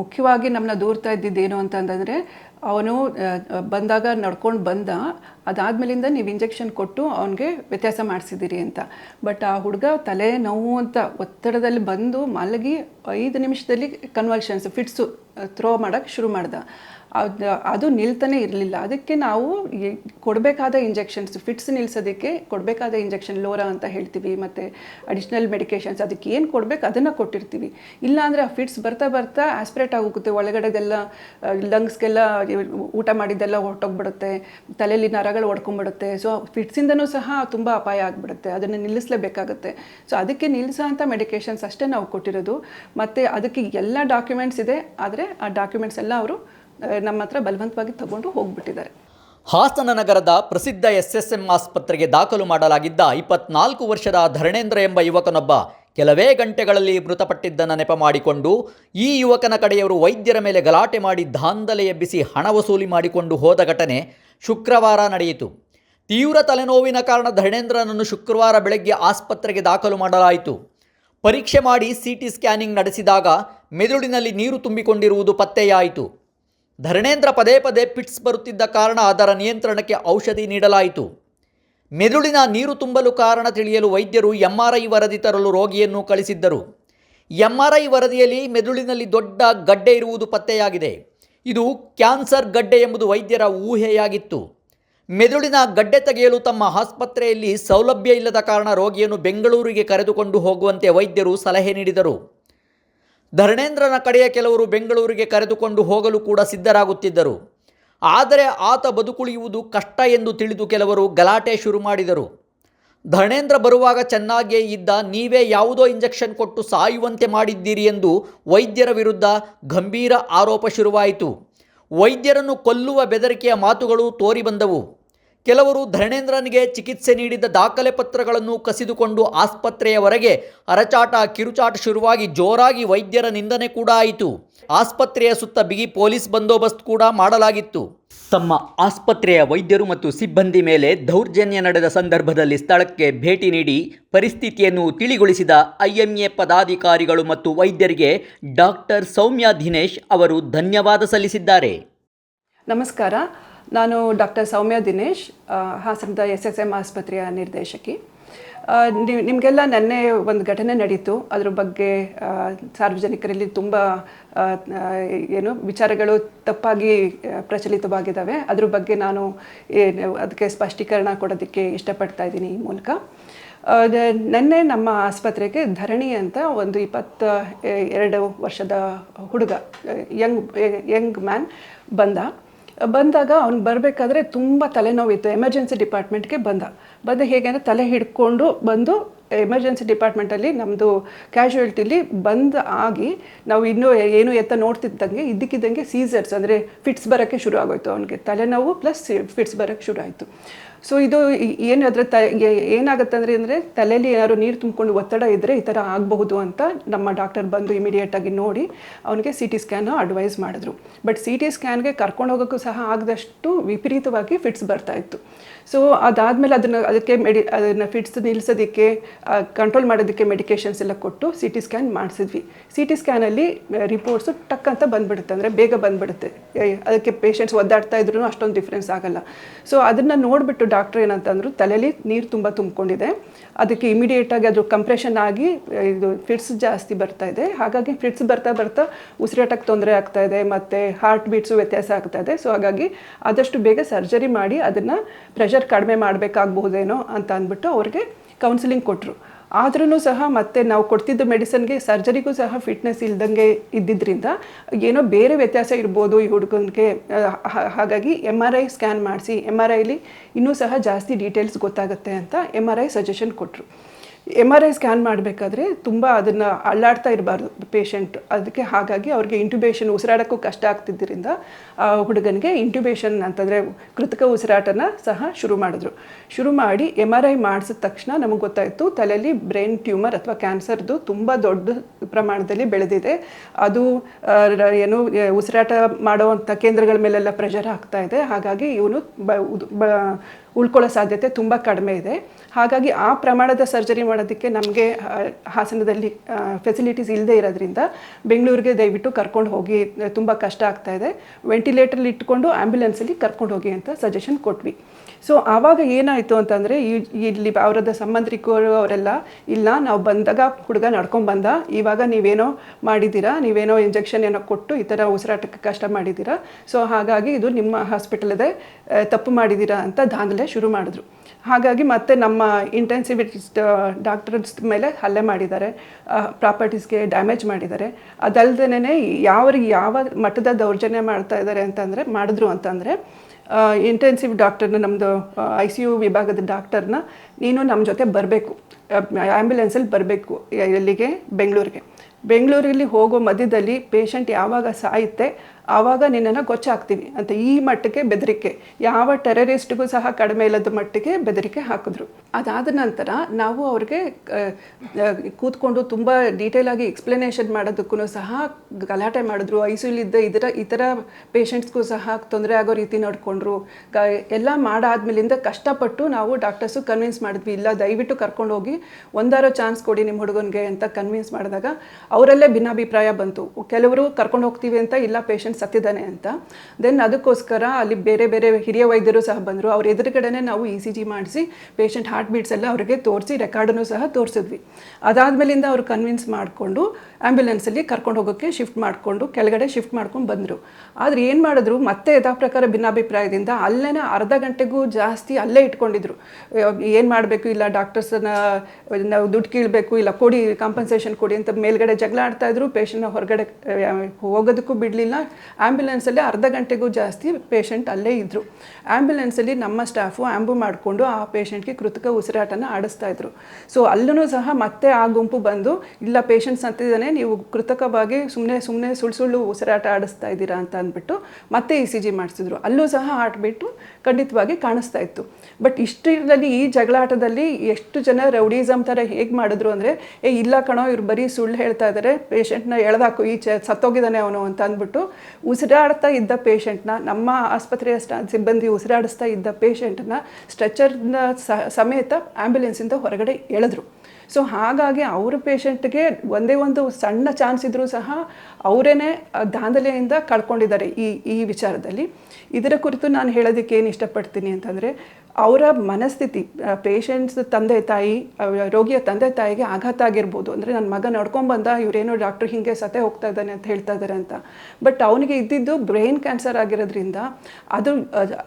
ಮುಖ್ಯವಾಗಿ ನಮ್ಮನ್ನ ದೂರ್ತಾ ಇದ್ದಿದ್ದೇನು ಅಂತಂದರೆ, ಅವನು ಬಂದಾಗ ನಡ್ಕೊಂಡು ಬಂದ, ಅದಾದ್ಮೇಲಿಂದ ನೀವು ಇಂಜೆಕ್ಷನ್ ಕೊಟ್ಟು ಅವನಿಗೆ ವ್ಯತ್ಯಾಸ ಮಾಡಿಸಿದ್ದೀರಿ ಅಂತ. ಬಟ್ ಆ ಹುಡುಗ ತಲೆ ನೋವು ಅಂತ ಒತ್ತಡದಲ್ಲಿ ಬಂದು ಮಲಗಿ ಐದು ನಿಮಿಷದಲ್ಲಿ ಕನ್ವಲ್ಷನ್ಸ್ ಫಿಟ್ಸು ಥ್ರೋ ಮಾಡೋಕ್ಕೆ ಶುರು ಮಾಡ್ದ. ಅದು ಅದು ನಿಲ್ತಾನೆ ಇರಲಿಲ್ಲ. ಅದಕ್ಕೆ ನಾವು ಕೊಡಬೇಕಾದ ಇಂಜೆಕ್ಷನ್ಸ್, ಫಿಟ್ಸ್ ನಿಲ್ಸೋದಕ್ಕೆ ಕೊಡಬೇಕಾದ ಇಂಜೆಕ್ಷನ್, ಲೋರಾ ಅಂತ ಹೇಳ್ತೀವಿ, ಮತ್ತು ಅಡಿಷ್ನಲ್ ಮೆಡಿಕೇಷನ್ಸ್ ಅದಕ್ಕೆ ಏನು ಕೊಡಬೇಕು ಅದನ್ನು ಕೊಟ್ಟಿರ್ತೀವಿ. ಇಲ್ಲಾಂದರೆ ಆ ಫಿಟ್ಸ್ ಬರ್ತಾ ಬರ್ತಾ ಆಸ್ಪಿರೇಟ್ ಆಗೋಗುತ್ತೆ, ಒಳಗಡೆದೆಲ್ಲ ಲಂಗ್ಸ್ಗೆಲ್ಲ ಊಟ ಮಾಡಿದ್ದೆಲ್ಲ ಹೊರಟೋಗ್ಬಿಡುತ್ತೆ, ತಲೆಯಲ್ಲಿ ನರಗಳು ಒಡ್ಕೊಂಬಿಡುತ್ತೆ ಸೊ ಫಿಟ್ಸಿಂದನೂ ಸಹ ತುಂಬ ಅಪಾಯ ಆಗಿಬಿಡುತ್ತೆ. ಅದನ್ನು ನಿಲ್ಲಿಸಲೇಬೇಕಾಗುತ್ತೆ. ಸೊ ಅದಕ್ಕೆ ನಿಲ್ಲಿಸೋ ಅಂಥ ಮೆಡಿಕೇಷನ್ಸ್ ಅಷ್ಟೇ ನಾವು ಕೊಟ್ಟಿರೋದು. ಮತ್ತು ಅದಕ್ಕೆ ಎಲ್ಲ ಡಾಕ್ಯುಮೆಂಟ್ಸ್ ಇದೆ, ಆದರೆ ಆ ಡಾಕ್ಯುಮೆಂಟ್ಸ್ ಎಲ್ಲ ಅವರು ನಮ್ಮ ಹತ್ರ ಬಲವಂತವಾಗಿ ತಗೊಂಡು ಹೋಗ್ಬಿಟ್ಟಿದ್ದಾರೆ. ಹಾಸನ ನಗರದ ಪ್ರಸಿದ್ಧ ಎಸ್ ಎಸ್ ಎಂ ಆಸ್ಪತ್ರೆಗೆ ದಾಖಲು ಮಾಡಲಾಗಿದ್ದ ಇಪ್ಪತ್ನಾಲ್ಕು ವರ್ಷದ ಧರಣೇಂದ್ರ ಎಂಬ ಯುವಕನೊಬ್ಬ ಕೆಲವೇ ಗಂಟೆಗಳಲ್ಲಿ ಮೃತಪಟ್ಟಿದ್ದನ್ನು ನೆಪ ಮಾಡಿಕೊಂಡು ಈ ಯುವಕನ ಕಡೆಯವರು ವೈದ್ಯರ ಮೇಲೆ ಗಲಾಟೆ ಮಾಡಿ ದಾಂಧಲೆ ಎಬ್ಬಿಸಿ ಹಣ ವಸೂಲಿ ಮಾಡಿಕೊಂಡು ಹೋದ ಘಟನೆ ಶುಕ್ರವಾರ ನಡೆಯಿತು. ತೀವ್ರ ತಲೆನೋವಿನ ಕಾರಣ ಧರಣೇಂದ್ರನನ್ನು ಶುಕ್ರವಾರ ಬೆಳಗ್ಗೆ ಆಸ್ಪತ್ರೆಗೆ ದಾಖಲು ಮಾಡಲಾಯಿತು. ಪರೀಕ್ಷೆ ಮಾಡಿ ಸಿ ಟಿ ಸ್ಕ್ಯಾನಿಂಗ್ ನಡೆಸಿದಾಗ ಮೆದುಳಿನಲ್ಲಿ ನೀರು ತುಂಬಿಕೊಂಡಿರುವುದು ಪತ್ತೆಯಾಯಿತು. ಧರಣೇಂದ್ರ ಪದೇ ಪದೇ ಪಿಟ್ಸ್ ಬರುತ್ತಿದ್ದ ಕಾರಣ ಅದರ ನಿಯಂತ್ರಣಕ್ಕೆ ಔಷಧಿ ನೀಡಲಾಯಿತು. ಮೆದುಳಿನ ನೀರು ತುಂಬಲು ಕಾರಣ ತಿಳಿಯಲು ವೈದ್ಯರು ಎಂಆರ್ಐ ವರದಿ ತರಲು ರೋಗಿಯನ್ನು ಕಳಿಸಿದ್ದರು. ಎಂಆರ್ಐ ವರದಿಯಲ್ಲಿ ಮೆದುಳಿನಲ್ಲಿ ದೊಡ್ಡ ಗಡ್ಡೆ ಇರುವುದು ಪತ್ತೆಯಾಗಿದೆ. ಇದು ಕ್ಯಾನ್ಸರ್ ಗಡ್ಡೆ ಎಂಬುದು ವೈದ್ಯರ ಊಹೆಯಾಗಿತ್ತು. ಮೆದುಳಿನ ಗಡ್ಡೆ ತೆಗೆಯಲು ತಮ್ಮ ಆಸ್ಪತ್ರೆಯಲ್ಲಿ ಸೌಲಭ್ಯ ಇಲ್ಲದ ಕಾರಣ ರೋಗಿಯನ್ನು ಬೆಂಗಳೂರಿಗೆ ಕರೆದುಕೊಂಡು ಹೋಗುವಂತೆ ವೈದ್ಯರು ಸಲಹೆ ನೀಡಿದರು. ಧರಣೇಂದ್ರನ ಕಡೆಯ ಕೆಲವರು ಬೆಂಗಳೂರಿಗೆ ಕರೆದುಕೊಂಡು ಹೋಗಲು ಕೂಡ ಸಿದ್ಧರಾಗುತ್ತಿದ್ದರು. ಆದರೆ ಆತ ಬದುಕುಳಿಯುವುದು ಕಷ್ಟ ಎಂದು ತಿಳಿದು ಕೆಲವರು ಗಲಾಟೆ ಶುರು ಮಾಡಿದರು. ಧರಣೇಂದ್ರ ಬರುವಾಗ ಚೆನ್ನಾಗಿಯೇ ಇದ್ದ, ನೀವೇ ಯಾವುದೋ ಇಂಜೆಕ್ಷನ್ ಕೊಟ್ಟು ಸಾಯುವಂತೆ ಮಾಡಿದ್ದೀರಿ ಎಂದು ವೈದ್ಯರ ವಿರುದ್ಧ ಗಂಭೀರ ಆರೋಪ ಶುರುವಾಯಿತು. ವೈದ್ಯರನ್ನು ಕೊಲ್ಲುವ ಬೆದರಿಕೆಯ ಮಾತುಗಳು ತೋರಿಬಂದವು. ಕೆಲವರು ಧರಣೇಂದ್ರನಿಗೆ ಚಿಕಿತ್ಸೆ ನೀಡಿದ್ದ ದಾಖಲೆ ಪತ್ರಗಳನ್ನು ಕಸಿದುಕೊಂಡು ಆಸ್ಪತ್ರೆಯವರೆಗೆ ಅರಚಾಟ ಕಿರುಚಾಟ ಶುರುವಾಗಿ ಜೋರಾಗಿ ವೈದ್ಯರ ನಿಂದನೆ ಕೂಡ ಆಯಿತು. ಆಸ್ಪತ್ರೆಯ ಸುತ್ತ ಬಿಗಿ ಪೊಲೀಸ್ ಬಂದೋಬಸ್ತ್ ಕೂಡ ಮಾಡಲಾಗಿತ್ತು. ತಮ್ಮ ಆಸ್ಪತ್ರೆಯ ವೈದ್ಯರು ಮತ್ತು ಸಿಬ್ಬಂದಿ ಮೇಲೆ ದೌರ್ಜನ್ಯ ನಡೆದ ಸಂದರ್ಭದಲ್ಲಿ ಸ್ಥಳಕ್ಕೆ ಭೇಟಿ ನೀಡಿ ಪರಿಸ್ಥಿತಿಯನ್ನು ತಿಳಿಗೊಳಿಸಿದ ಐಎಂಎ ಪದಾಧಿಕಾರಿಗಳು ಮತ್ತು ವೈದ್ಯರಿಗೆ ಡಾಕ್ಟರ್ ಸೌಮ್ಯ ದಿನೇಶ್ ಅವರು ಧನ್ಯವಾದ ಸಲ್ಲಿಸಿದ್ದಾರೆ. ನಮಸ್ಕಾರ. ನಾನು ಡಾಕ್ಟರ್ ಸೌಮ್ಯ ದಿನೇಶ್ ಹಾಸನದ ಎಸ್ ಎಸ್ ಎಂ ಆಸ್ಪತ್ರೆಯ ನಿರ್ದೇಶಕಿ ನಿಮಗೆಲ್ಲ ನೆನ್ನೆ ಒಂದು ಘಟನೆ ನಡೀತು. ಅದ್ರ ಬಗ್ಗೆ ಸಾರ್ವಜನಿಕರಲ್ಲಿ ತುಂಬ ಏನು ವಿಚಾರಗಳು ತಪ್ಪಾಗಿ ಪ್ರಚಲಿತವಾಗಿದ್ದಾವೆ ಅದ್ರ ಬಗ್ಗೆ ನಾನು ಅದಕ್ಕೆ ಸ್ಪಷ್ಟೀಕರಣ ಕೊಡೋದಕ್ಕೆ ಇಷ್ಟಪಡ್ತಾ ಇದ್ದೀನಿ ಈ ಮೂಲಕ. ನೆನ್ನೆ ನಮ್ಮ ಆಸ್ಪತ್ರೆಗೆ ಧರಣಿ ಅಂತ ಒಂದು ಇಪ್ಪತ್ತ ಎರಡು ವರ್ಷದ ಹುಡುಗ ಯಂಗ್ ಯಂಗ್ ಮ್ಯಾನ್ ಬಂದ. ಬಂದಾಗ ಅವ್ನು ಬರಬೇಕಾದ್ರೆ ತುಂಬ ತಲೆನೋವಿತ್ತು. ಎಮರ್ಜೆನ್ಸಿ ಡಿಪಾರ್ಟ್ಮೆಂಟ್ಗೆ ಬಂದ. ಬಂದು ಹೇಗೆ ಅಂದರೆ ತಲೆ ಹಿಡ್ಕೊಂಡು ಬಂದು ಎಮರ್ಜೆನ್ಸಿ ಡಿಪಾರ್ಟ್ಮೆಂಟಲ್ಲಿ ನಮ್ಮದು ಕ್ಯಾಶುಯಲ್ಟಿಲಿ ಬಂದ್ ಆಗಿ ನಾವು ಇನ್ನೂ ಏನು ಎತ್ತ ನೋಡ್ತಿದ್ದಂಗೆ ಇದ್ದಕ್ಕಿದ್ದಂಗೆ ಸೀಸರ್ಸ್ ಅಂದರೆ ಫಿಟ್ಸ್ ಬರೋಕ್ಕೆ ಶುರು ಆಗೋಯ್ತು ಅವನಿಗೆ. ತಲೆನೋವು ಪ್ಲಸ್ ಫಿಟ್ಸ್ ಬರೋಕ್ಕೆ ಶುರು ಆಯಿತು ಸೊ ಇದು ಏನು ಅದರ ತ ಏನಾಗುತ್ತೆ ಅಂದರೆ ಅಂದರೆ ತಲೆಯಲ್ಲಿ ಏನಾದ್ರು ನೀರು ತುಂಬಿಕೊಂಡು ಒತ್ತಡ ಇದ್ದರೆ ಈ ಥರ ಆಗಬಹುದು ಅಂತ ನಮ್ಮ ಡಾಕ್ಟರ್ ಬಂದು ಇಮಿಡಿಯೇಟಾಗಿ ನೋಡಿ ಅವನಿಗೆ ಸಿ ಟಿ ಸ್ಕ್ಯಾನ್ ಅಡ್ವೈಸ್ ಮಾಡಿದ್ರು. ಬಟ್ ಸಿ ಟಿ ಸ್ಕ್ಯಾನ್ಗೆ ಕರ್ಕೊಂಡು ಹೋಗೋಕ್ಕೂ ಸಹ ಆಗದಷ್ಟು ವಿಪರೀತವಾಗಿ ಫಿಟ್ಸ್ ಬರ್ತಾ ಇತ್ತು. ಸೊ ಅದಾದಮೇಲೆ ಅದನ್ನು ಅದಕ್ಕೆ ಮೆಡಿ ಅದನ್ನು ಫಿಟ್ಸ್ ನಿಲ್ಲಿಸೋದಕ್ಕೆ ಕಂಟ್ರೋಲ್ ಮಾಡೋದಕ್ಕೆ ಮೆಡಿಕೇಷನ್ಸ್ ಎಲ್ಲ ಕೊಟ್ಟು ಸಿ ಟಿ ಸ್ಕ್ಯಾನ್ ಮಾಡಿಸಿದ್ವಿ. ಸಿ ಟಿ ಸ್ಕ್ಯಾನಲ್ಲಿ ರಿಪೋರ್ಟ್ಸು ಟಕ್ ಅಂತ ಬಂದ್ಬಿಡುತ್ತೆ. ಅಂದರೆ ಬೇಗ ಬಂದ್ಬಿಡುತ್ತೆ. ಅದಕ್ಕೆ ಪೇಷಂಟ್ಸ್ ಒದ್ದಾಡ್ತಾ ಇದ್ರೂ ಅಷ್ಟೊಂದು ಡಿಫ್ರೆನ್ಸ್ ಆಗಲ್ಲ. ಸೊ ಅದನ್ನು ನೋಡಿಬಿಟ್ಟು ಡಾಕ್ಟ್ರ್ ಏನಂತಂದ್ರು ತಲೆಯಲ್ಲಿ ನೀರು ತುಂಬ ತುಂಬಿಕೊಂಡಿದೆ. ಅದಕ್ಕೆ ಇಮಿಡಿಯೇಟಾಗಿ ಅದು ಕಂಪ್ರೆಷನ್ ಆಗಿ ಇದು ಫಿಟ್ಸ್ ಜಾಸ್ತಿ ಬರ್ತಾ ಇದೆ. ಹಾಗಾಗಿ ಫಿಟ್ಸ್ ಬರ್ತಾ ಬರ್ತಾ ಉಸಿರಾಟಕ್ಕೆ ತೊಂದರೆ ಆಗ್ತಾ ಇದೆ, ಮತ್ತು ಹಾರ್ಟ್ ಬೀಟ್ಸು ವ್ಯತ್ಯಾಸ ಆಗ್ತಾ ಇದೆ. ಸೊ ಹಾಗಾಗಿ ಆದಷ್ಟು ಬೇಗ ಸರ್ಜರಿ ಮಾಡಿ ಅದನ್ನು ಪ್ರೆಷರ್ ಕಡಿಮೆ ಮಾಡಬೇಕಾಗಬಹುದೇನೋ ಅಂತ ಅಂದ್ಬಿಟ್ಟು ಅವ್ರಿಗೆ ಕೌನ್ಸಿಲಿಂಗ್ ಕೊಟ್ಟರು ಆದ್ರೂ ಸಹ ಮತ್ತೆ ನಾವು ಕೊಡ್ತಿದ್ದ ಮೆಡಿಸನ್ಗೆ ಸರ್ಜರಿಗೂ ಸಹ ಫಿಟ್ನೆಸ್ ಇಲ್ದಂಗೆ ಇದ್ದಿದ್ದರಿಂದ ಏನೋ ಬೇರೆ ವ್ಯತ್ಯಾಸ ಇರ್ಬೋದು ಈ ಹುಡುಗನಿಗೆ. ಹಾಗಾಗಿ ಎಂ ಆರ್ ಐ ಸ್ಕ್ಯಾನ್ ಮಾಡಿಸಿ ಎಂ ಆರ್ ಐಲಿ ಇನ್ನೂ ಸಹ ಜಾಸ್ತಿ ಡೀಟೇಲ್ಸ್ ಗೊತ್ತಾಗುತ್ತೆ ಅಂತ ಎಂ ಆರ್ ಐ ಸಜೆಷನ್ ಕೊಟ್ಟರು ಎಂ ಆರ್ ಐ ಸ್ಕ್ಯಾನ್ ಮಾಡಬೇಕಾದ್ರೆ ತುಂಬ ಅದನ್ನು ಅಳ್ಳಾಡ್ತಾ ಇರಬಾರ್ದು ಪೇಷಂಟ್ ಅದಕ್ಕೆ ಹಾಗಾಗಿ ಅವ್ರಿಗೆ ಇಂಟ್ಯುಬೇಷನ್ ಉಸಿರಾಡೋಕ್ಕೂ ಕಷ್ಟ ಆಗ್ತಿದ್ದರಿಂದ ಆ ಹುಡುಗನಿಗೆ ಇಂಟ್ಯುಬೇಷನ್ ಅಂತಂದರೆ ಕೃತಕ ಉಸಿರಾಟನ ಸಹ ಶುರು ಮಾಡಿದ್ರು. ಶುರು ಮಾಡಿ ಎಂ ಆರ್ ಐ ಮಾಡಿಸಿದ ತಕ್ಷಣ ನಮಗೆ ಗೊತ್ತಾಯಿತು ತಲೆಯಲ್ಲಿ ಬ್ರೈನ್ ಟ್ಯೂಮರ್ ಅಥವಾ ಕ್ಯಾನ್ಸರ್ದು ತುಂಬ ದೊಡ್ಡ ಪ್ರಮಾಣದಲ್ಲಿ ಬೆಳೆದಿದೆ. ಅದು ಏನು ಉಸಿರಾಟ ಮಾಡುವಂಥ ಕೇಂದ್ರಗಳ ಮೇಲೆಲ್ಲ ಪ್ರೆಷರ್ ಆಗ್ತಾ ಇದೆ. ಹಾಗಾಗಿ ಇವನು ಬ ಉಳ್ಕೊಳ್ಳೋ ಸಾಧ್ಯತೆ ತುಂಬ ಕಡಿಮೆ ಇದೆ. ಹಾಗಾಗಿ ಆ ಪ್ರಮಾಣದ ಸರ್ಜರಿ ಮಾಡೋದಕ್ಕೆ ನಮಗೆ ಹಾಸನದಲ್ಲಿ ಫೆಸಿಲಿಟೀಸ್ ಇಲ್ಲದೆ ಇರೋದ್ರಿಂದ ಬೆಂಗಳೂರಿಗೆ ದಯವಿಟ್ಟು ಕರ್ಕೊಂಡು ಹೋಗಿ, ತುಂಬ ಕಷ್ಟ ಆಗ್ತಾ ಇದೆ. ವೆಂಟಿಲೇಟರ್ಲಿ ಇಟ್ಕೊಂಡು ಆ್ಯಂಬುಲೆನ್ಸಲ್ಲಿ ಕರ್ಕೊಂಡು ಹೋಗಿ ಅಂತ ಸಜೆಷನ್ ಕೊಟ್ವಿ. ಸೊ ಆವಾಗ ಏನಾಯಿತು ಅಂತಂದರೆ ಇಲ್ಲಿ ಅವರದ ಸಂಬಂಧಿಕರು ಅವರೆಲ್ಲ, ಇಲ್ಲ, ನಾವು ಬಂದಾಗ ಹುಡುಗ ನಡ್ಕೊಂಡು ಬಂದ, ಇವಾಗ ನೀವೇನೋ ಮಾಡಿದ್ದೀರಾ, ನೀವೇನೋ ಇಂಜೆಕ್ಷನ್ ಏನೋ ಕೊಟ್ಟು ಈ ಥರ ಉಸಿರಾಟಕ್ಕೆ ಕಷ್ಟ ಮಾಡಿದ್ದೀರಾ, ಸೊ ಹಾಗಾಗಿ ಇದು ನಿಮ್ಮ ಹಾಸ್ಪಿಟಲದೇ ತಪ್ಪು ಮಾಡಿದ್ದೀರಾ ಅಂತ ದಾಂಧಲೆ ಶುರು ಮಾಡಿದ್ರು. ಹಾಗಾಗಿ ಮತ್ತೆ ನಮ್ಮ ಇಂಟೆನ್ಸಿವಿಸ್ಟ್ ಡಾಕ್ಟರ್ಸ್ ಮೇಲೆ ಹಲ್ಲೆ ಮಾಡಿದ್ದಾರೆ ಪ್ರಾಪರ್ಟೀಸ್ಗೆ ಡ್ಯಾಮೇಜ್ ಮಾಡಿದ್ದಾರೆ. ಅದಲ್ದೇ ಯಾವ್ರಿಗೆ ಯಾವ ಮಟ್ಟದ ದೌರ್ಜನ್ಯ ಮಾಡ್ತಾ ಇದ್ದಾರೆ ಅಂತಂದರೆ, ಮಾಡಿದ್ರು ಅಂತಂದರೆ ಇಂಟೆನ್ಸಿವ್ ಡಾಕ್ಟರ್ನ ನಮ್ಮದು ಐ ಸಿ ಯು ವಿಭಾಗದ ಡಾಕ್ಟರ್ನ ನೀನು ನಮ್ಮ ಜೊತೆ ಬರಬೇಕು. ಆ್ಯಂಬುಲೆನ್ಸಲ್ಲಿ ಬರಬೇಕು ಎಲ್ಲಿಗೆ ಬೆಂಗಳೂರಿಗೆ. ಬೆಂಗಳೂರಲ್ಲಿ ಹೋಗೋ ಮಧ್ಯದಲ್ಲಿ ಪೇಷಂಟ್ ಯಾವಾಗ ಸಾಯುತ್ತೆ, ಆವಾಗ ನಿನ್ನನ್ನು ಗೊಚ್ಚಾಕ್ತೀವಿ ಅಂತ ಈ ಮಟ್ಟಕ್ಕೆ ಬೆದರಿಕೆ. ಯಾವ ಟೆರರಿಸ್ಟ್ಗೂ ಸಹ ಕಡಿಮೆ ಇಲ್ಲದ ಮಟ್ಟಿಗೆ ಬೆದರಿಕೆ ಹಾಕಿದ್ರು. ಅದಾದ ನಂತರ ನಾವು ಅವ್ರಿಗೆ ಕೂತ್ಕೊಂಡು ತುಂಬ ಡೀಟೇಲ್ ಆಗಿ ಎಕ್ಸ್ಪ್ಲನೇಷನ್ ಮಾಡೋದಕ್ಕೂ ಸಹ ಗಲಾಟೆ ಮಾಡಿದ್ರು. ಐಸಿಯುಲಿದ್ದ ಇದರ, ಇತರ ಪೇಷಂಟ್ಸ್ಗೂ ಸಹ ತೊಂದರೆ ಆಗೋ ರೀತಿ ನೋಡಿಕೊಂಡ್ರು. ಎಲ್ಲ ಮಾಡಾದ್ಮೇಲಿಂದ ಕಷ್ಟಪಟ್ಟು ನಾವು ಡಾಕ್ಟರ್ಸು ಕನ್ವಿನ್ಸ್ ಮಾಡಿದ್ವಿ. ಇಲ್ಲ, ದಯವಿಟ್ಟು ಕರ್ಕೊಂಡು ಹೋಗಿ ಒಂದಾರೋ ಚಾನ್ಸ್ ಕೊಡಿ ನಿಮ್ಮ ಹುಡುಗನಿಗೆ ಅಂತ ಕನ್ವಿನ್ಸ್ ಮಾಡಿದಾಗ ಅವರಲ್ಲೇ ಭಿನ್ನಾಭಿಪ್ರಾಯ ಬಂತು. ಕೆಲವರು ಕರ್ಕೊಂಡು ಹೋಗ್ತೀವಿ ಅಂತ, ಇಲ್ಲ ಪೇಷಂಟ್ ಸತ್ತಿದ್ದಾನೆ ಅಂತ. ದೆನ್ ಅದಕ್ಕೋಸ್ಕರ ಅಲ್ಲಿ ಬೇರೆ ಬೇರೆ ಹಿರಿಯ ವೈದ್ಯರು ಸಹ ಬಂದರು. ಅವ್ರ ಎದುರುಗಡೆನೆ ನಾವು ಇ ಸಿ ಜಿ ಮಾಡಿಸಿ ಪೇಷಂಟ್ ಹಾರ್ಟ್ ಬೀಟ್ಸ್ ಎಲ್ಲ ಅವರಿಗೆ ತೋರಿಸಿ ರೆಕಾರ್ಡನ್ನು ಸಹ ತೋರಿಸಿದ್ವಿ. ಅದಾದ್ಮೇಲಿಂದ ಅವರು ಕನ್ವಿನ್ಸ್ ಮಾಡಿಕೊಂಡು ಆ್ಯಂಬುಲೆನ್ಸಲ್ಲಿ ಕರ್ಕೊಂಡು ಹೋಗೋಕ್ಕೆ ಶಿಫ್ಟ್ ಮಾಡಿಕೊಂಡು, ಕೆಳಗಡೆ ಶಿಫ್ಟ್ ಮಾಡ್ಕೊಂಡು ಬಂದರು. ಆದರೆ ಏನು ಮಾಡಿದ್ರು? ಮತ್ತೆ ಯಥಾ ಪ್ರಕಾರ ಭಿನ್ನಾಭಿಪ್ರಾಯದಿಂದ ಅಲ್ಲೇ ಅರ್ಧ ಗಂಟೆಗೂ ಜಾಸ್ತಿ ಅಲ್ಲೇ ಇಟ್ಕೊಂಡಿದ್ರು. ಏನು ಮಾಡಬೇಕು ಇಲ್ಲ ಡಾಕ್ಟರ್ಸನ್ನ ನಾವು ದುಡ್ಡು ಕೀಳಬೇಕು ಇಲ್ಲ ಕೊಡಿ ಕಾಂಪನ್ಸೇಷನ್ ಕೊಡಿ ಅಂತ ಮೇಲ್ಗಡೆ ಜಗಳ ಆಡ್ತಾ ಇದ್ರು ಪೇಷಂಟ್ನ ಹೊರಗಡೆ ಹೋಗೋದಕ್ಕೂ ಬಿಡಲಿಲ್ಲ. ಆ್ಯಂಬುಲೆನ್ಸಲ್ಲಿ ಅರ್ಧ ಗಂಟೆಗೂ ಜಾಸ್ತಿ ಪೇಷಂಟ್ ಅಲ್ಲೇ ಇದ್ದರು ಆ್ಯಂಬುಲೆನ್ಸಲ್ಲಿ ನಮ್ಮ ಸ್ಟಾಫು ಆ್ಯಂಬು ಮಾಡಿಕೊಂಡು ಆ ಪೇಷಂಟ್ಗೆ ಕೃತಕ ಉಸಿರಾಟನ ಆಡಿಸ್ತಾ ಇದ್ರು. ಸೊ ಅಲ್ಲೂ ಸಹ ಮತ್ತೆ ಆ ಗುಂಪು ಬಂದು, ಇಲ್ಲ ಪೇಷಂಟ್ಸ್ ಅಂತಿದ್ದಾನೆ, ನೀವು ಕೃತಕವಾಗಿ ಸುಮ್ಮನೆ ಸುಮ್ಮನೆ ಸುಳ್ಳು ಸುಳ್ಳು ಉಸಿರಾಟ ಆಡಿಸ್ತಾ ಇದ್ದೀರಾ ಅಂತ ಅಂದ್ಬಿಟ್ಟು ಮತ್ತೆ ಇ ಸಿ ಜಿ ಮಾಡಿಸಿದ್ರು. ಅಲ್ಲೂ ಸಹ ಹಾರ್ಟ್ ಬಿಟ್ಟು ಖಂಡಿತವಾಗಿ ಕಾಣಿಸ್ತಾ ಇತ್ತು. ಬಟ್ ಇಷ್ಟರಲ್ಲಿ ಈ ಜಗಳಾಟದಲ್ಲಿ ಎಷ್ಟು ಜನ ರೌಡಿಸಮ್ ಥರ ಹೇಗೆ ಮಾಡಿದ್ರು ಅಂದರೆ, ಏ, ಇಲ್ಲ ಕಣೋ, ಇವ್ರು ಬರೀ ಸುಳ್ಳು ಹೇಳ್ತಾ ಇದ್ದಾರೆ ಪೇಷಂಟ್ನ ಎಳ್ದಾಕು ಚ, ಸತ್ತೋಗಿದ್ದಾನೆ ಅವನು ಅಂತ ಅಂದ್ಬಿಟ್ಟು ಉಸಿರಾಡ್ತಾ ಇದ್ದ ಪೇಷಂಟ್ನ ನಮ್ಮ ಆಸ್ಪತ್ರೆಯ ಸ್ಟಾ ಸಿಬ್ಬಂದಿ ಉಸಿರಾಡಿಸ್ತಾ ಇದ್ದ ಪೇಷಂಟ್ನ ಸ್ಟ್ರೆಚರ್ನ ಸಮೇತ ಆ್ಯಂಬುಲೆನ್ಸಿಂದ ಹೊರಗಡೆ ಎಳೆದ್ರು. ಸೊ ಹಾಗಾಗಿ ಅವ್ರ ಪೇಷಂಟ್ಗೆ ಒಂದೇ ಒಂದು ಸಣ್ಣ ಚಾನ್ಸ್ ಇದ್ದರೂ ಸಹ ಅವರೇನೆ ದಾಂಧಲೆಯಿಂದ ಕಳ್ಕೊಂಡಿದ್ದಾರೆ ಈ ಈ ವಿಚಾರದಲ್ಲಿ. ಇದರ ಕುರಿತು ನಾನು ಹೇಳೋದಕ್ಕೆ ಏನು ಇಷ್ಟಪಡ್ತೀನಿ ಅಂತಂದರೆ ಅವರ ಮನಸ್ಥಿತಿ ಪೇಷಂಟ್ಸ್ ತಂದೆ ತಾಯಿ ರೋಗಿಯ ತಂದೆ ತಾಯಿಗೆ ಆಘಾತ ಆಗಿರ್ಬೋದು. ಅಂದರೆ ನನ್ನ ಮಗ ನಡ್ಕೊಂಬಂದ ಇವರೇನೋ ಡಾಕ್ಟ್ರ್ ಹಿಂಗೆ ಸತೆ ಹೋಗ್ತಾ ಇದ್ದಾನೆ ಅಂತ ಹೇಳ್ತಾ ಇದ್ದಾರೆ ಅಂತ. ಬಟ್ ಅವನಿಗೆ ಇದ್ದಿದ್ದು ಬ್ರೈನ್ ಕ್ಯಾನ್ಸರ್ ಆಗಿರೋದ್ರಿಂದ ಅದು,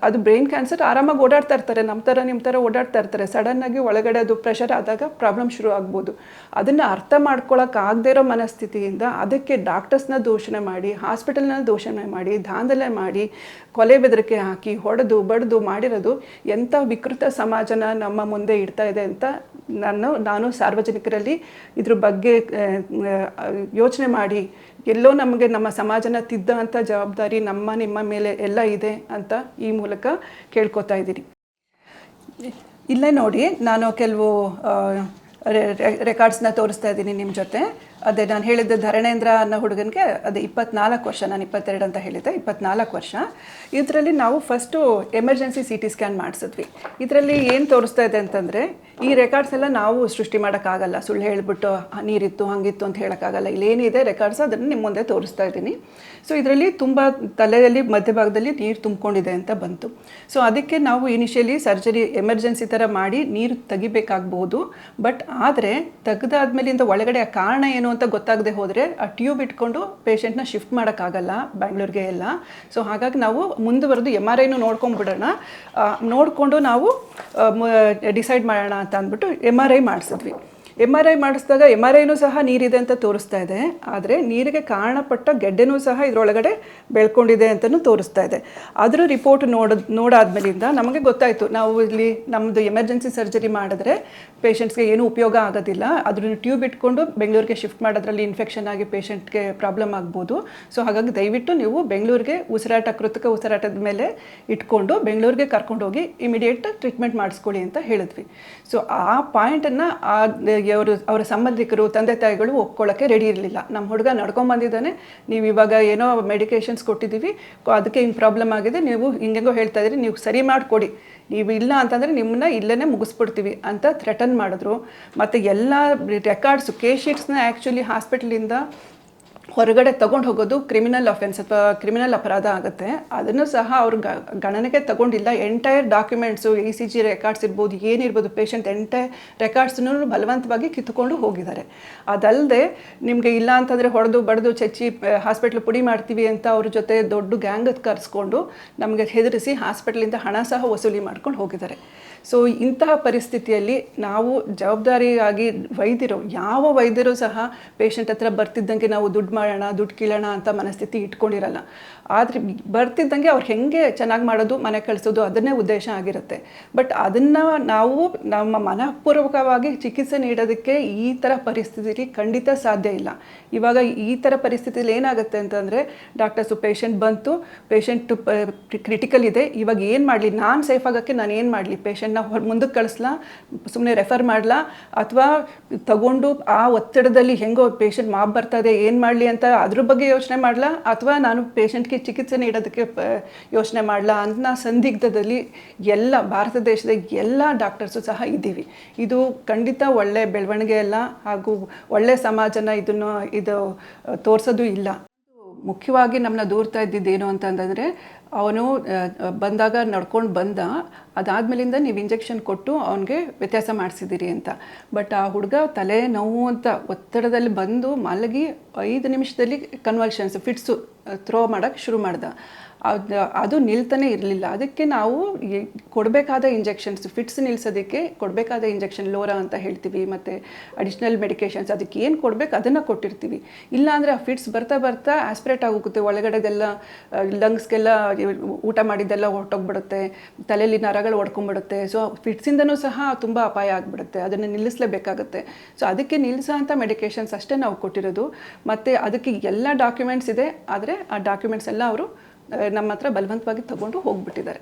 ಅದು- ಬ್ರೈನ್ ಕ್ಯಾನ್ಸರ್ ಆರಾಮಾಗಿ ಓಡಾಡ್ತಾ ಇರ್ತಾರೆ. ನಮ್ಮ ಥರ ನಿಮ್ಮ ಥರ ಓಡಾಡ್ತಾ ಇರ್ತಾರೆ. ಸಡನ್ನಾಗಿ ಒಳಗಡೆ ಅದು ಪ್ರೆಷರ್ ಆದಾಗ ಪ್ರಾಬ್ಲಮ್ ಶುರು ಆಗ್ಬೋದು. ಅದನ್ನು ಅರ್ಥ ಮಾಡ್ಕೊಳಕ್ಕಾಗದೇ ಇರೋ ಮನಸ್ಥಿತಿಯಿಂದ ಅದಕ್ಕೆ ಡಾಕ್ಟರ್ಸ್ನ ದೂಷಣೆ ಮಾಡಿ ಹಾಸ್ಪಿಟಲ್ನ ದೂಷಣೆ ಮಾಡಿ, ದಾಂಧಲೆ ಮಾಡಿ, ಕೊಲೆ ಬೆದರಿಕೆ ಹಾಕಿ, ಹೊಡೆದು, ಬಡಿದು ಮಾಡಿರೋದು ಎಂಥ ವಿಕೃತ ಸಮಾಜನ ನಮ್ಮ ಮುಂದೆ ಇಡ್ತಾ ಇದೆ ಅಂತ ನಾನು ನಾನು ಸಾರ್ವಜನಿಕರಲ್ಲಿ ಇದ್ರ ಬಗ್ಗೆ ಯೋಚನೆ ಮಾಡಿ, ಎಲ್ಲೋ ನಮಗೆ ನಮ್ಮ ಸಮಾಜನ ತಿದ್ದ ಅಂತ ಜವಾಬ್ದಾರಿ ನಮ್ಮ, ನಿಮ್ಮ ಮೇಲೆ ಎಲ್ಲ ಇದೆ ಅಂತ ಈ ಮೂಲಕ ಕೇಳ್ಕೊತಾ ಇದ್ದೀನಿ. ಇಲ್ಲೇ ನೋಡಿ, ನಾನು ಕೆಲವು ರೆಕಾರ್ಡ್ಸ್ನ ತೋರಿಸ್ತಾ ಇದ್ದೀನಿ ನಿಮ್ಮ ಜೊತೆ. ಅದೇ ನಾನು ಹೇಳಿದ್ದೆ ಧರಣೇಂದ್ರ ಅನ್ನೋ ಹುಡುಗನಿಗೆ ಅದು ಇಪ್ಪತ್ನಾಲ್ಕು ವರ್ಷ, ನಾನು ಇಪ್ಪತ್ತೆರಡು ಅಂತ ಹೇಳಿದ್ದೆ, ಇಪ್ಪತ್ನಾಲ್ಕು ವರ್ಷ. ಇದರಲ್ಲಿ ನಾವು first emergency C T scan ಮಾಡಿಸಿದ್ವಿ. ಇದರಲ್ಲಿ ಏನು ತೋರಿಸ್ತಾ ಇದೆ ಅಂತಂದರೆ, ಈ ರೆಕಾರ್ಡ್ಸ್ ಎಲ್ಲ ನಾವು ಸೃಷ್ಟಿ ಮಾಡೋಕ್ಕಾಗಲ್ಲ. ಸುಳ್ಳು ಹೇಳಿಬಿಟ್ಟು ನೀರಿತ್ತು, ಹಂಗಿತ್ತು ಅಂತ ಹೇಳೋಕ್ಕಾಗಲ್ಲ. ಇಲ್ಲೇನಿದೆ ರೆಕಾರ್ಡ್ಸ್ ಅದನ್ನು ನಿಮ್ಮ ಮುಂದೆ ತೋರಿಸ್ತಾ ಇದ್ದೀನಿ. ಸೊ ಇದರಲ್ಲಿ ತುಂಬ ತಲೆಯಲ್ಲಿ, ಮಧ್ಯಭಾಗದಲ್ಲಿ ನೀರು ತುಂಬಿಕೊಂಡಿದೆ ಅಂತ ಬಂತು. ಸೊ ಅದಕ್ಕೆ ನಾವು ಇನಿಷಿಯಲಿ ಸರ್ಜರಿ ಎಮರ್ಜೆನ್ಸಿ ಥರ ಮಾಡಿ ನೀರು ತೆಗಿಬೇಕಾಗ್ಬೋದು. ಬಟ್ ಆದರೆ ತೆಗೆದಾದ್ಮೇಲಿಂದ ಒಳಗಡೆ ಕಾರಣ ಏನು ಅಂತ ಗೊತ್ತಾಗದೆ ಹೋದರೆ ಆ ಟ್ಯೂಬ್ ಇಟ್ಕೊಂಡು ಪೇಷೆಂಟ್ನ ಶಿಫ್ಟ್ ಮಾಡೋಕ್ಕಾಗಲ್ಲ ಬ್ಯಾಂಗ್ಳೂರಿಗೆ ಎಲ್ಲ. ಸೊ ಹಾಗಾಗಿ ನಾವು ಮುಂದುವರೆದು ಎಂ ಆರ್ ಐನು ನೋಡ್ಕೊಂಡ್ಬಿಡೋಣ ನೋಡಿಕೊಂಡು ನಾವು ಡಿಸೈಡ್ ಮಾಡೋಣ ಅಂತ ಅಂದ್ಬಿಟ್ಟು ಎಂ ಆರ್ ಐ ಮಾಡಿಸಿದ್ವಿ. ಎಂ ಆರ್ ಐ ಮಾಡಿಸಿದಾಗ ಎಂ ಆರ್ ಐನೂ ಸಹ ನೀರಿದೆ ಅಂತ ತೋರಿಸ್ತಾ ಇದೆ. ಆದರೆ ನೀರಿಗೆ ಕಾರಣಪಟ್ಟ ಗೆಡ್ಡೆನೂ ಸಹ ಇದರೊಳಗಡೆ ಬೆಳ್ಕೊಂಡಿದೆ ಅಂತಲೂ ತೋರಿಸ್ತಾ ಇದೆ. ಅದರ ರಿಪೋರ್ಟ್ ನೋಡ, ನೋಡಾದ್ಮೇಲಿಂದ ನಮಗೆ ಗೊತ್ತಾಯಿತು. ನಾವು ಇಲ್ಲಿ ನಮ್ಮದು ಎಮರ್ಜೆನ್ಸಿ ಸರ್ಜರಿ ಮಾಡಿದ್ರೆ ಪೇಷಂಟ್ಸ್ಗೆ ಏನೂ ಉಪಯೋಗ ಆಗೋದಿಲ್ಲ. ಅದ್ರ ಟ್ಯೂಬ್ ಇಟ್ಕೊಂಡು ಬೆಂಗಳೂರಿಗೆ ಶಿಫ್ಟ್ ಮಾಡೋದ್ರಲ್ಲಿ ಇನ್ಫೆಕ್ಷನ್ ಆಗಿ ಪೇಷಂಟ್ಗೆ ಪ್ರಾಬ್ಲಮ್ ಆಗ್ಬೋದು. ಸೊ ಹಾಗಾಗಿ ದಯವಿಟ್ಟು ನೀವು ಬೆಂಗಳೂರಿಗೆ ಉಸಿರಾಟ, ಕೃತಕ ಉಸಿರಾಟದ ಮೇಲೆ ಇಟ್ಕೊಂಡು ಬೆಂಗಳೂರಿಗೆ ಕರ್ಕೊಂಡೋಗಿ ಇಮಿಡಿಯೇಟ್ ಟ್ರೀಟ್ಮೆಂಟ್ ಮಾಡಿಸ್ಕೊಳ್ಳಿ ಅಂತ ಹೇಳಿದ್ವಿ. ಸೊ ಆ ಪಾಯಿಂಟನ್ನು ಆ ಅವರು, ಅವರ ಸಂಬಂಧಿಕರು, ತಂದೆ ತಾಯಿಗಳು ಒಪ್ಕೊಳ್ಳೋಕ್ಕೆ ರೆಡಿ ಇರಲಿಲ್ಲ. ನಮ್ಮ ಹುಡುಗ ನಡ್ಕೊಂಡು ಬಂದಿದ್ದಾನೆ. ನೀವು ಇವಾಗ ಏನೋ ಮೆಡಿಕೇಷನ್ಸ್ ಕೊಟ್ಟಿದ್ದೀವಿ. ಅದಕ್ಕೆ ಹಿಂಗೆ ಪ್ರಾಬ್ಲಮ್ ಆಗಿದೆ. ನೀವು ಹಿಂಗೆಂಗೋ ಹೇಳ್ತಾ ಇದ್ರಿ ನೀವು ಸರಿ ಮಾಡಿಕೊಡಿ. ನೀವು ಇಲ್ಲ ಅಂತಂದರೆ ನಿಮ್ಮನ್ನ ಇಲ್ಲೇ ಮುಗಿಸ್ಬಿಡ್ತೀವಿ ಅಂತ ಥ್ರೆಟನ್ ಮಾಡಿದ್ರು. ಮತ್ತು ಎಲ್ಲ ರೆಕಾರ್ಡ್ಸು ಕೇಸ್ ಶೀಟ್ಸ್ನ ಆ್ಯಕ್ಚುಲಿ ಹಾಸ್ಪಿಟ್ಲಿಂದ ಹೊರಗಡೆ ತಗೊಂಡು ಹೋಗೋದು ಕ್ರಿಮಿನಲ್ ಅಫೆನ್ಸ್ ಅಥವಾ ಕ್ರಿಮಿನಲ್ ಅಪರಾಧ ಆಗುತ್ತೆ. ಅದನ್ನು ಸಹ ಅವ್ರು ಗಣನೆಗೆ ತಗೊಂಡಿಲ್ಲ. Entire documents E C G records ಇರ್ಬೋದು, ಏನಿರ್ಬೋದು ಪೇಷಂಟ್ ಎಂಟೈರ್ ರೆಕಾರ್ಡ್ಸ್ನೂ ಬಲವಂತವಾಗಿ ಕಿತ್ತುಕೊಂಡು ಹೋಗಿದ್ದಾರೆ. ಅದಲ್ಲದೆ ನಿಮಗೆ ಇಲ್ಲ ಅಂತಂದರೆ ಹೊಡೆದು ಬಡ್ದು ಚಚ್ಚಿ ಹಾಸ್ಪಿಟ್ಲ್ ಪುಡಿ ಮಾಡ್ತೀವಿ ಅಂತ ಅವ್ರ ಜೊತೆ ದೊಡ್ಡ ಗ್ಯಾಂಗ್ ಕರೆಸ್ಕೊಂಡು ನಮಗೆ ಹೆದರಿಸಿ ಹಾಸ್ಪಿಟ್ಲಿಂದ ಹಣ ಸಹ ವಸೂಲಿ ಮಾಡ್ಕೊಂಡು ಹೋಗಿದ್ದಾರೆ. ಸೊ ಇಂತಹ ಪರಿಸ್ಥಿತಿಯಲ್ಲಿ ನಾವು ಜವಾಬ್ದಾರಿಯಾಗಿ ವೈದ್ಯರು, ಯಾವ ವೈದ್ಯರು ಸಹ ಪೇಷಂಟ್ ಹತ್ರ ಬರ್ತಿದ್ದಂಗೆ ನಾವು ದುಡ್ಡು ಮಾಡೋಣ, ದುಡ್ಡು ಕೀಳೋಣ ಅಂತ ಮನಸ್ಥಿತಿ ಇಟ್ಕೊಂಡಿರಲ್ಲ. ಆದರೆ ಬರ್ತಿದ್ದಂಗೆ ಅವ್ರು ಹೆಂಗೆ ಚೆನ್ನಾಗಿ ಮಾಡೋದು, ಮನೆ ಕಳಿಸೋದು ಅದನ್ನೇ ಉದ್ದೇಶ ಆಗಿರುತ್ತೆ. ಬಟ್ ಅದನ್ನು ನಾವು ನಮ್ಮ ಮನಃಪೂರ್ವಕವಾಗಿ ಚಿಕಿತ್ಸೆ ನೀಡೋದಕ್ಕೆ ಈ ಥರ ಪರಿಸ್ಥಿತಿಲಿ ಖಂಡಿತ ಸಾಧ್ಯ ಇಲ್ಲ. ಇವಾಗ ಈ ಥರ ಪರಿಸ್ಥಿತಿಲಿ ಏನಾಗುತ್ತೆ ಅಂತಂದರೆ ಡಾಕ್ಟರ್ಸು ಪೇಷಂಟ್ ಬಂತು, ಪೇಷಂಟ್ ಕ್ರಿಟಿಕಲ್ ಇದೆ, ಇವಾಗ ಏನು ಮಾಡಲಿ? ನಾನು ಸೇಫ್ ಆಗೋಕ್ಕೆ ನಾನು ಏನು ಮಾಡಲಿ? ಪೇಷಂಟ್ನ ಹೊರ ಮುಂದಕ್ಕೆ ಕಳಿಸ್ಲಾ? ಸುಮ್ಮನೆ ರೆಫರ್ ಮಾಡಲಾ? ಅಥವಾ ತಗೊಂಡು ಆ ಒತ್ತಡದಲ್ಲಿ ಹೆಂಗೋ ಪೇಷಂಟ್ ಮಾಪ್ ಬರ್ತದೆ ಏನು ಮಾಡಲಿ ಅಂತ ಅದ್ರ ಬಗ್ಗೆ ಯೋಚನೆ ಮಾಡಲಾ? ಅಥವಾ ನಾನು ಪೇಷಂಟ್ಗೆ ಚಿಕಿತ್ಸೆ ನೀಡೋದಕ್ಕೆ ಯೋಚನೆ ಮಾಡಲಾ ನಾ ಸಂದಿಗ್ಧದಲ್ಲಿ ಎಲ್ಲ ಭಾರತ ದೇಶದ ಎಲ್ಲ ಡಾಕ್ಟರ್ಸು ಸಹ ಇದ್ದೀವಿ. ಇದು ಖಂಡಿತ ಒಳ್ಳೆ ಬೆಳವಣಿಗೆ ಅಲ್ಲ ಹಾಗೂ ಒಳ್ಳೆ ಸಮಾಜನ ಇದನ್ನು, ಇದು ತೋರಿಸೋದು ಇಲ್ಲ. ಮುಖ್ಯವಾಗಿ ನಮ್ಮನ್ನ ದೂರ್ತಾ ಇದ್ದಿದ್ದೇನು ಅಂತಂದರೆ, ಅವನು ಬಂದಾಗ ನಡ್ಕೊಂಡು ಬಂದ ಅದಾದ್ಮೇಲಿಂದ ನೀವು ಇಂಜೆಕ್ಷನ್ ಕೊಟ್ಟು ಅವನಿಗೆ ವ್ಯತ್ಯಾಸ ಮಾಡಿಸಿದ್ದೀರಿ ಅಂತ. ಬಟ್ ಆ ಹುಡುಗ ತಲೆ ನೋವು ಅಂತ ಒತ್ತಡದಲ್ಲಿ ಬಂದು ಮಲಗಿ ಐದು ನಿಮಿಷದಲ್ಲಿ ಕನ್ವಲ್ಷನ್ಸ್ ಫಿಟ್ಸು ಥ್ರೋ ಮಾಡೋಕ್ಕೆ ಶುರು ಮಾಡ್ದ. ಅದು ಅದು ನಿಲ್ತಾನೆ ಇರಲಿಲ್ಲ. ಅದಕ್ಕೆ ನಾವು ಕೊಡಬೇಕಾದ ಇಂಜೆಕ್ಷನ್ಸ್ ಫಿಟ್ಸ್ ನಿಲ್ಸೋದಕ್ಕೆ ಕೊಡಬೇಕಾದ ಇಂಜೆಕ್ಷನ್, ಲೋರಾ ಅಂತ ಹೇಳ್ತೀವಿ, ಮತ್ತು ಅಡಿಷ್ನಲ್ ಮೆಡಿಕೇಷನ್ಸ್ ಅದಕ್ಕೆ ಏನು ಕೊಡಬೇಕು ಅದನ್ನು ಕೊಟ್ಟಿರ್ತೀವಿ. ಇಲ್ಲಾಂದರೆ ಆ ಫಿಟ್ಸ್ ಬರ್ತಾ ಬರ್ತಾ ಆಸ್ಪಿರೇಟ್ ಆಗೋಗುತ್ತೆ. ಒಳಗಡೆದೆಲ್ಲ ಲಂಗ್ಸ್ಗೆಲ್ಲ ಊಟ ಮಾಡಿದ್ದೆಲ್ಲ ಹೊರಟೋಗ್ಬಿಡುತ್ತೆ. ತಲೆಯಲ್ಲಿ ನರಗಳು ಒಡ್ಕೊಂಡ್ಬಿಡುತ್ತೆ ಸೊ ಫಿಟ್ಸಿಂದನೂ ಸಹ ತುಂಬ ಅಪಾಯ ಆಗಿಬಿಡುತ್ತೆ. ಅದನ್ನು ನಿಲ್ಲಿಸಲೇಬೇಕಾಗುತ್ತೆ. ಸೊ ಅದಕ್ಕೆ ನಿಲ್ಲಿಸೋ ಅಂಥ ಮೆಡಿಕೇಷನ್ಸ್ ಅಷ್ಟೇ ನಾವು ಕೊಟ್ಟಿರೋದು. ಮತ್ತು ಅದಕ್ಕೆ ಎಲ್ಲ ಡಾಕ್ಯುಮೆಂಟ್ಸ್ ಇದೆ. ಆದರೆ ಆ ಡಾಕ್ಯುಮೆಂಟ್ಸ್ ಎಲ್ಲ ಅವರು ನಮ್ಮ ಹತ್ರ ಬಲವಂತವಾಗಿ ತಗೊಂಡು ಹೋಗ್ಬಿಟ್ಟಿದ್ದಾರೆ.